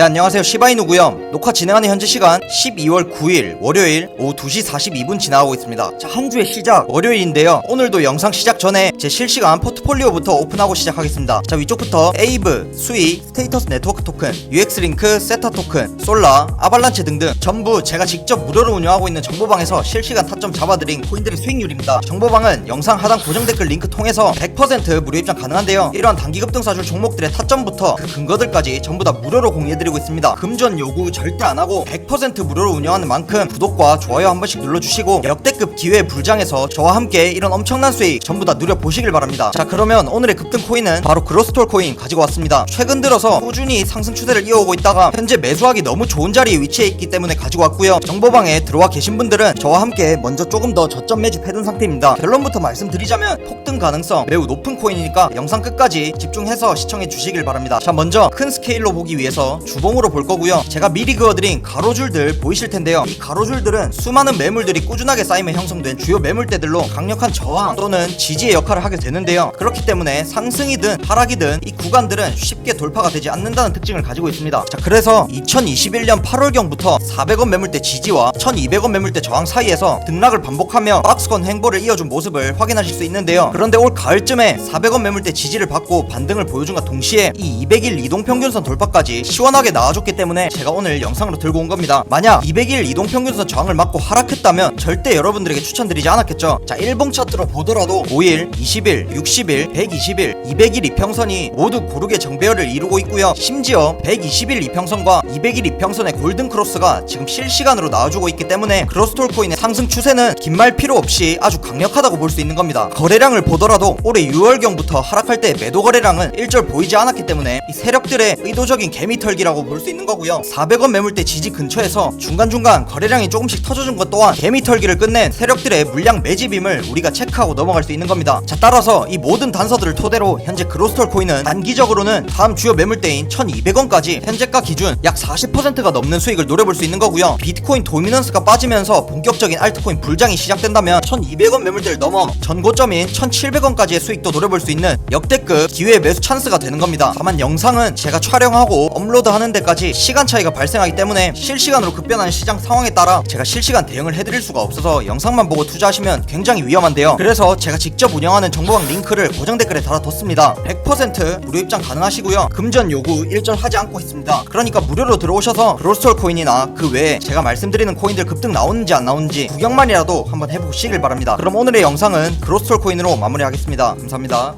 네 안녕하세요. 시바이누구요. 녹화 진행하는 현재 시간 12월 9일 월요일 오후 2시 42분 지나가고 있습니다. 자 한 주의 시작 월요일인데요. 오늘도 영상 시작 전에 제 실시간 포트폴리오부터 오픈하고 시작하겠습니다. 자 위쪽부터 에이브, 수이, 스테이터스 네트워크 토큰, UX링크, 세타 토큰, 솔라, 아발란체 등등 전부 제가 직접 무료로 운영하고 있는 정보방에서 실시간 타점 잡아드린 코인들의 수익률입니다. 정보방은 영상 하단 고정 댓글 링크 통해서 100% 무료 입장 가능한데요. 이러한 단기 급등 사줄 종목들의 타점부터 그 근거들까지 전부 다 무료로 공유해드리고 있습니다. 금전 요구 절대 안 하고 100% 무료로 운영하는 만큼 구독과 좋아요 한 번씩 눌러주시고 역대급 기회 불장에서 저와 함께 이런 엄청난 수익 전부 다 누려보시길 바랍니다. 자 그러면 오늘의 급등 코인은 바로 그로스톨 코인 가지고 왔습니다. 최근 들어서 꾸준히 상승 추세를 이어오고 있다가 현재 매수하기 너무 좋은 자리에 위치해 있기 때문에 가지고 왔고요. 정보방에 들어와 계신 분들은 저와 함께 먼저 조금 더 저점 매집해둔 상태입니다. 결론부터 말씀드리자면 폭등 가능성 매우 높은 코인이니까 영상 끝까지 집중해서 시청해 주시길 바랍니다. 자 먼저 큰 스케일로 보기 위해서 주봉으로 볼 거고요. 제가 미리 그어드린 가로줄들 보이실 텐데요. 이 가로줄들은 수많은 매물들이 꾸준하게 쌓이며 형성된 주요 매물대들로 강력한 저항 또는 지지의 역할을 하게 되는데요. 그렇기 때문에 상승이든 하락이든 이 구간들은 쉽게 돌파가 되지 않는다는 특징을 가지고 있습니다. 자 그래서 2021년 8월경부터 400원 매물대 지지와 1200원 매물대 저항 사이에서 등락을 반복하며 박스권 행보를 이어준 모습을 확인하실 수 있는데요. 그런데 올 가을쯤에 400원 매물대 지지를 받고 반등을 보여준과 동시에 이 200일 이동평균선 돌파까지 시원하게 나와줬기 때문에 제가 오늘 영상으로 들고 온 겁니다. 만약 200일 이동평균선 저항을 맞고 하락했다면 절대 여러분들에게 추천드리지 않았겠죠? 자 일봉 차트로 보더라도 5일, 20일, 60일, 120일, 200일 이평선이 모두 고르게 정배열을 이루고 있고요. 심지어 120일 이평선과 200일 이평선의 골든 크로스가 지금 실시간으로 나와주고 있기 때문에 크로스톨 코인의 상승 추세는 긴 말 필요 없이 아주 강력하다고 볼 수 있는 겁니다. 거래량을 보더라도 올해 6월경부터 하락할 때 매도 거래량은 일절 보이지 않았기 때문에 이 세력들의 의도적인 개미털기라고 볼 수 있는 거고요. 400원 매물대 지지 근처에서 중간중간 거래량이 조금씩 터져준 것 또한 개미털기를 끝낸 세력들의 물량 매집임을 우리가 체크하고 넘어갈 수 있는 겁니다. 자 따라서 이 모든 단서들을 토대로 현재 그로스톨 코인은 단기적으로는 다음 주요 매물대인 1200원까지 현재가 기준 약 40%가 넘는 수익을 노려볼 수 있는 거고요. 비트코인 도미넌스가 빠지면서 본격적인 알트코인 불장이 시작된다면 1200원 매물대를 넘어 전고점인 1700원까지의 수익도 노려볼 수 있는 역대급 기회의 매수 찬스가 되는 겁니다. 다만 영상은 제가 촬영하고 업로드 하는 데까지 시간 차이가 발생하기 때문에 실시간으로 급변하는 시장 상황에 따라 제가 실시간 대응을 해드릴 수가 없어서 영상만 보고 투자하시면 굉장히 위험한데요. 그래서 제가 직접 운영하는 정보방 링크를 고정 댓글에 달아뒀습니다. 100% 무료 입장 가능하시고요. 금전 요구 일절 하지 않고 있습니다. 그러니까 무료로 들어오셔서 그로스톨 코인이나 그 외에 제가 말씀드리는 코인들 급등 나오는지 안 나오는지 구경만이라도 한번 해보시길 바랍니다. 그럼 오늘의 영상은 그로스톨 코인으로 마무리하겠습니다. 감사합니다